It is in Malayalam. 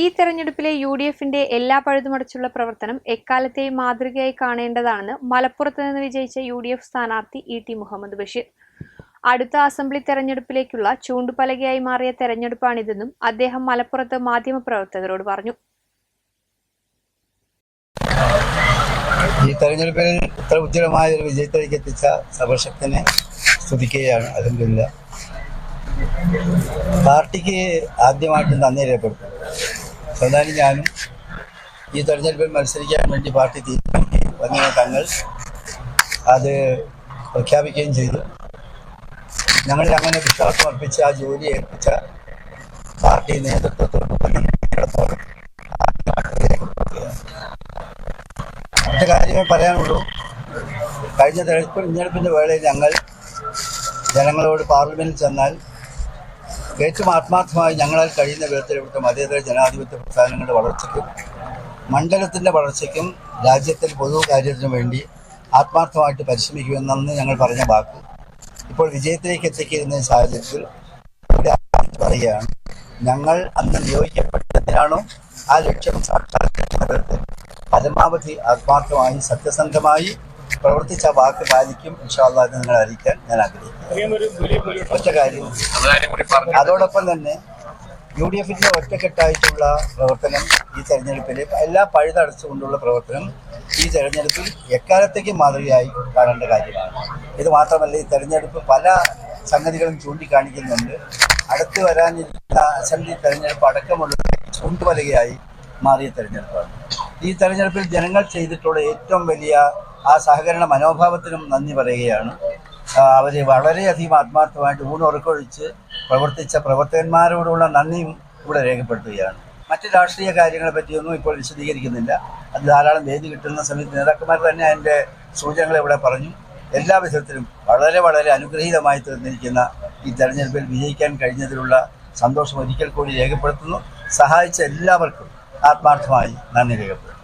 ഈ തെരഞ്ഞെടുപ്പിലെ യു ഡി എഫിന്റെ എല്ലാ പഴുതുമടച്ചുള്ള പ്രവർത്തനം എക്കാലത്തെയും മാതൃകയായി കാണേണ്ടതാണെന്ന് മലപ്പുറത്ത് നിന്ന് വിജയിച്ച യു ഡി എഫ് സ്ഥാനാർത്ഥി ഇ ടി മുഹമ്മദ് ബഷീർ. അടുത്ത അസംബ്ലി തെരഞ്ഞെടുപ്പിലേക്കുള്ള ചൂണ്ടുപലകയായി മാറിയ തെരഞ്ഞെടുപ്പാണിതെന്നും അദ്ദേഹം മലപ്പുറത്ത് മാധ്യമപ്രവർത്തകരോട് പറഞ്ഞു. ഈ തെരഞ്ഞെടുപ്പിൽ ഇത്ര ഉജ്ജ്വലമായ ഒരു വിജയത്തിലേക്ക് എത്തിച്ച സർവശക്തനെ സ്തുതിക്കുകയാണ്. അതിന്റെ പാർട്ടിക്ക് ആദ്യമായിട്ട് നന്ദി രേഖപ്പെടുത്തും സ്വന്തം ഞാനും ഈ തെരഞ്ഞെടുപ്പിൽ മത്സരിക്കാൻ വേണ്ടി പാർട്ടി തീരുമാനിക്കുകയും വന്ന തങ്ങൾ അത് പ്രഖ്യാപിക്കുകയും ചെയ്തു. ഞങ്ങളിൽ അങ്ങനെ വിശ്വാസം അർപ്പിച്ച് ആ ജോലി ഏൽപ്പിച്ച പാർട്ടി നേതൃത്വത്തോടൊപ്പം രേഖപ്പെടുത്തുകയാണ് മറ്റു കാര്യങ്ങൾ പറയാനുള്ളൂ. കഴിഞ്ഞ തെരഞ്ഞെടുപ്പ് തെരഞ്ഞെടുപ്പിന്റെ വേളയിൽ ഞങ്ങൾ ജനങ്ങളോട് പാർലമെന്റിൽ ചെന്നാൽ ഏറ്റവും ആത്മാർത്ഥമായി ഞങ്ങളാൽ കഴിയുന്ന വിധത്തിൽ ഇവിടുത്തെ മതേതര ജനാധിപത്യ പ്രസ്ഥാനങ്ങളുടെ വളർച്ചയ്ക്കും മണ്ഡലത്തിന്റെ വളർച്ചയ്ക്കും രാജ്യത്തിന്റെ പൊതു കാര്യത്തിനും വേണ്ടി ആത്മാർത്ഥമായിട്ട് പരിശ്രമിക്കുമെന്നു ഞങ്ങൾ പറഞ്ഞ വാക്ക്. ഇപ്പോൾ വിജയത്തിലേക്ക് എത്തിക്കുന്ന സാഹചര്യത്തിൽ പറയുകയാണ് ഞങ്ങൾ അന്ന് നിയോഗിക്കപ്പെട്ടതിനാണോ ആ ലക്ഷ്യം സാക്ഷാത്കരിക്കുന്നത് പരമാവധി ആത്മാർത്ഥമായി സത്യസന്ധമായി പ്രവർത്തിച്ച വാക്ക് പാലിക്കും. ഇൻഷാല്ലാ എന്ന് നിങ്ങളെ അറിയിക്കാൻ ഞാൻ ആഗ്രഹിക്കുന്നു. ഒറ്റ കാര്യം. അതോടൊപ്പം തന്നെ യു ഡി എഫിന്റെ ഒറ്റക്കെട്ടായിട്ടുള്ള പ്രവർത്തനം ഈ തെരഞ്ഞെടുപ്പിൽ എല്ലാ പഴുതടച്ചുകൊണ്ടുള്ള പ്രവർത്തനം ഈ തെരഞ്ഞെടുപ്പിൽ എക്കാലത്തേക്ക് മാതൃകയായി കാണേണ്ട കാര്യമാണ്. ഇത് മാത്രമല്ല ഈ തെരഞ്ഞെടുപ്പ് പല സംഗതികളും ചൂണ്ടിക്കാണിക്കുന്നുണ്ട്. അടുത്ത് വരാനിരിക്കുന്ന അസംബ്ലി തെരഞ്ഞെടുപ്പ് അടക്കമുള്ള ചൂണ്ടുവലകയായി മാറിയ തെരഞ്ഞെടുപ്പാണ്. ഈ തെരഞ്ഞെടുപ്പിൽ ജനങ്ങൾ ചെയ്തിട്ടുള്ള ഏറ്റവും വലിയ ആ സഹകരണ മനോഭാവത്തിനും നന്ദി പറയുകയാണ്. അവർ വളരെയധികം ആത്മാർത്ഥമായിട്ട് ഊണുറക്കൊഴിച്ച് പ്രവർത്തിച്ച പ്രവർത്തകന്മാരോടുള്ള നന്ദിയും ഇവിടെ രേഖപ്പെടുത്തുകയാണ്. മറ്റ് രാഷ്ട്രീയ കാര്യങ്ങളെ പറ്റിയൊന്നും ഇപ്പോൾ വിശദീകരിക്കുന്നില്ല. അത് ധാരാളം വേദി കിട്ടുന്ന സമയത്ത് നേതാക്കന്മാർ തന്നെ അതിന്റെ സൂചനകൾ ഇവിടെ പറഞ്ഞു. എല്ലാ വിധത്തിലും വളരെ വളരെ അനുഗ്രഹീതമായി തീർന്നിരിക്കുന്ന ഈ തെരഞ്ഞെടുപ്പിൽ വിജയിക്കാൻ കഴിഞ്ഞതിലുള്ള സന്തോഷം ഒരിക്കൽ കൂടി രേഖപ്പെടുത്തുന്നു. സഹായിച്ച എല്ലാവർക്കും ആത്മാർത്ഥമായി നന്ദി രേഖപ്പെടുത്തുന്നു.